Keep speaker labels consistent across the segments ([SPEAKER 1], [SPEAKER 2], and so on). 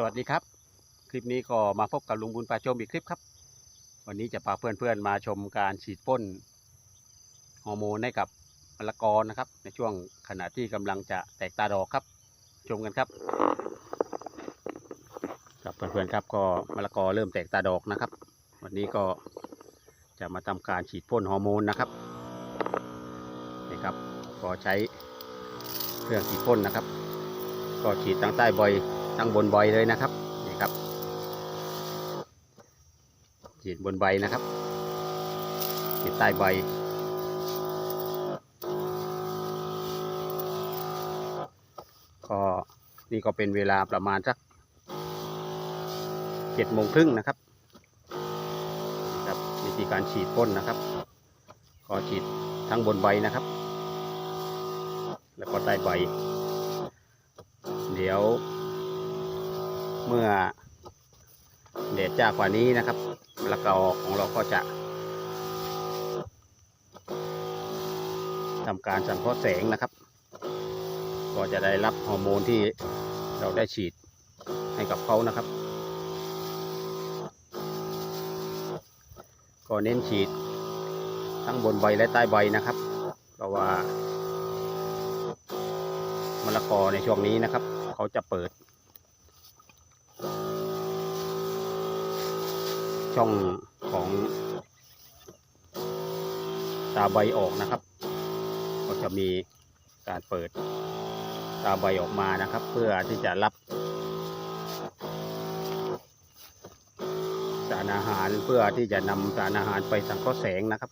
[SPEAKER 1] สวัสดีครับ คลิปนี้ก็มาพบกับลุงบุญปลาชมอีกคลิปครับ วันนี้จะพาเพื่อนๆมาชมการฉีดพ่นฮอร์โมนให้กับมะละกอนะครับ ในช่วงขณะที่กำลังจะแตกตาดอกครับ ชมกันครับ ครับเพื่อนๆครับก็มะละกอเริ่มแตกตาดอกนะครับ วันนี้ก็จะมาทำการฉีดพ่นฮอร์โมนนะครับนี่ครับก็ใช้เครื่องฉีดพ่นนะครับ ก็ฉีดทั้งใต้ใบ ทั้งบนใบเลยนะครับนี่ครับฉีดบนใบนะครับฉีดใต้ใบก็นี่ก็เป็นเวลาประมาณสักเจ็ดโมงครึ่งนะครับนะครับวิธีการฉีดพ่นนะครับ ก็ฉีดทั้งบนใบนะครับ แล้วก็ใต้ใบ เดี๋ยว เมื่อแดดจ้ากว่านี้นะครับมะละกอของเราก็จะทำการสังเคราะห์แสงนะครับ ก็จะได้รับฮอร์โมนที่เราได้ฉีดให้กับเขานะครับ ก็เน้นฉีดทั้งบนใบและใต้ใบนะครับ เพราะว่ามะละกอในช่วงนี้นะครับ เขาจะเปิด ช่องของตาใบออกนะครับ ก็จะมีการเปิดตาใบออกมานะครับ เพื่อที่จะรับสารอาหารเพื่อที่จะนำสารอาหารไปสังเคราะห์แสงนะครับ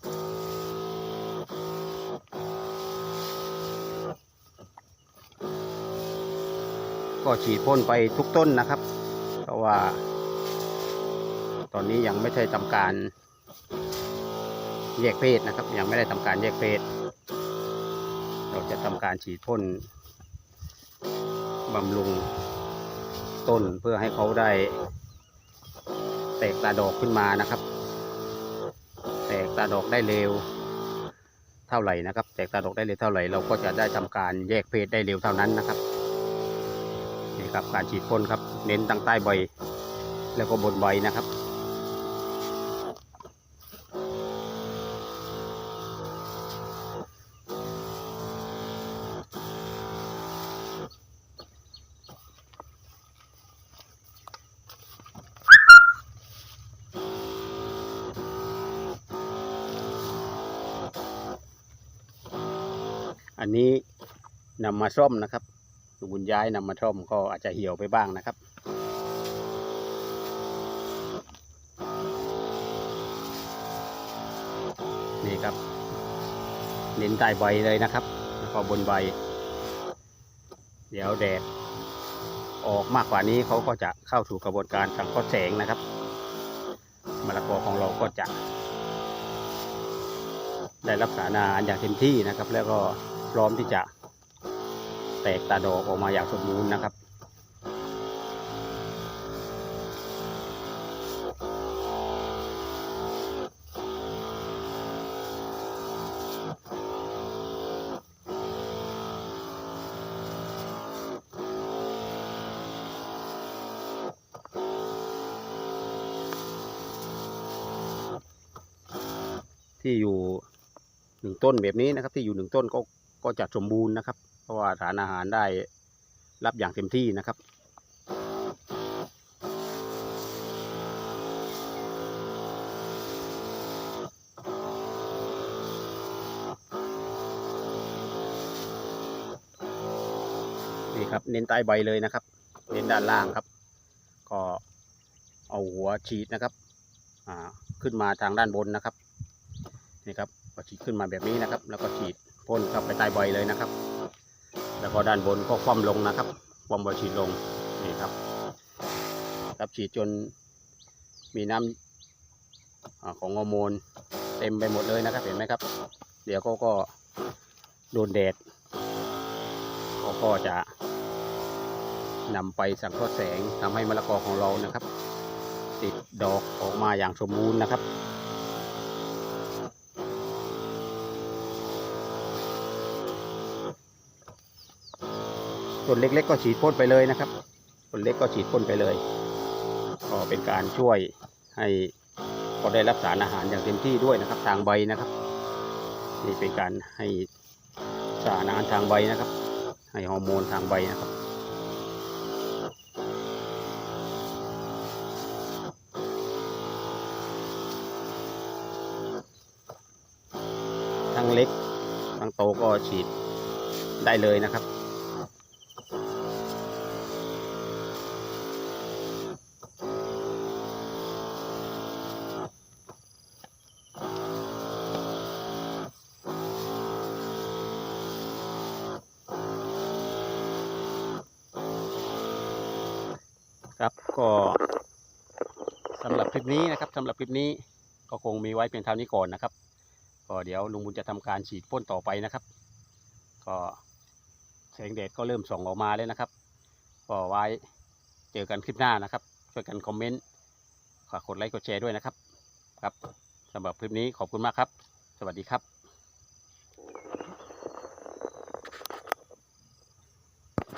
[SPEAKER 1] ก็ฉีดพ่นไปทุกต้นนะครับ เพราะว่า อนนี้ยังไม่ได้ทำการแยกเพศนะครับ ยังไม่ได้ทำการแยกเพศ เราจะทำการฉีดพ่นบำรุงต้นเพื่อให้เขาได้แตกตาดอกขึ้นมานะครับ แตกตาดอกได้เร็วเท่าไหร่นะครับ แตกตาดอกได้เร็วเท่าไหร่เราก็จะได้ทำการแยกเพศได้เร็วเท่านั้นนะครับนี่ครับการฉีดพ่นครับ เน้นตั้งใต้ใบแล้วก็บนใบนะครับ อันนี้นำมาซ่อมนะครับลุงบุญย้ายนำมาซ่อมก็อาจจะเหี่ยวไปบ้างนะครับ นี่ครับ เน้นใต้ใบเลยนะครับ แล้วก็บนใบ เดี๋ยวแดดออกมากกว่านี้เขาก็จะเข้าสู่กระบวนการสังเคราะห์แสงนะครับมะละกอของเราก็จะได้รับสารอาหารอย่างเต็มที่นะครับ แล้วก็ พร้อมที่จะแตกตาดอกออกมาอย่างสมบูรณ์นะครับ ที่อยู่หนึ่งต้นแบบนี้นะครับ ที่อยู่หนึ่งต้นก็ ก็จะสมบูรณ์นะครับ เพราะว่าสารอาหารได้รับอย่างเต็มที่นะครับนี่ครับเน้นใต้ใบเลยนะครับ เน้นด้านล่างครับ ก็เอาหัวฉีดนะครับอ่าขึ้นมาทางด้านบนนะครับนี่ครับก็ฉีดขึ้นมาแบบนี้นะครับ แล้วก็ฉีด พ่นเข้าไปใต้ใบเลยนะครับ แล้วก็ด้านบนก็คว่ำลงนะครับคว่ำใบฉีดลงนี่ครับครับฉีดจนมีน้ำอาของฮอร์โมนเต็มไปหมดเลยนะครับเห็นไหมครับ เดี๋ยวก็ก็โดนแดดก็ก็จะนำไปสังเคราะห์แสงทำให้มะละกอของเรานะครับ ติดดอกออกมาอย่างสมบูรณ์นะครับ ส่วนเล็ก ๆ ก็ฉีดพ่นไปเลยนะครับคนเล็กก็ฉีดพ่นไปเลย ก็เป็นการช่วยให้เขาได้รับสารอาหารอย่างเต็มที่ด้วยนะครับ ทางใบนะครับ นี่เป็นการให้สารอาหารทางใบนะครับ ให้ฮอร์โมนทางใบนะครับทั้งเล็กทั้งโตก็ฉีดได้เลยนะครับ ครับก็สำหรับคลิปนี้นะครับสำหรับคลิปนี้ก็คงมีไว้เพียงเท่านี้ก่อนนะครับ ก็เดี๋ยวลุงบุญจะทำการฉีดพ่นต่อไปนะครับ ก็แสงแดดก็เริ่มส่องออกมาแล้วนะครับก็ไว้เจอกันคลิปหน้านะครับ ช่วยกันคอมเมนต์ฝากกดไลค์กดแชร์ด้วยนะครับ ครับสำหรับคลิปนี้ขอบคุณมากครับ สวัสดีครับ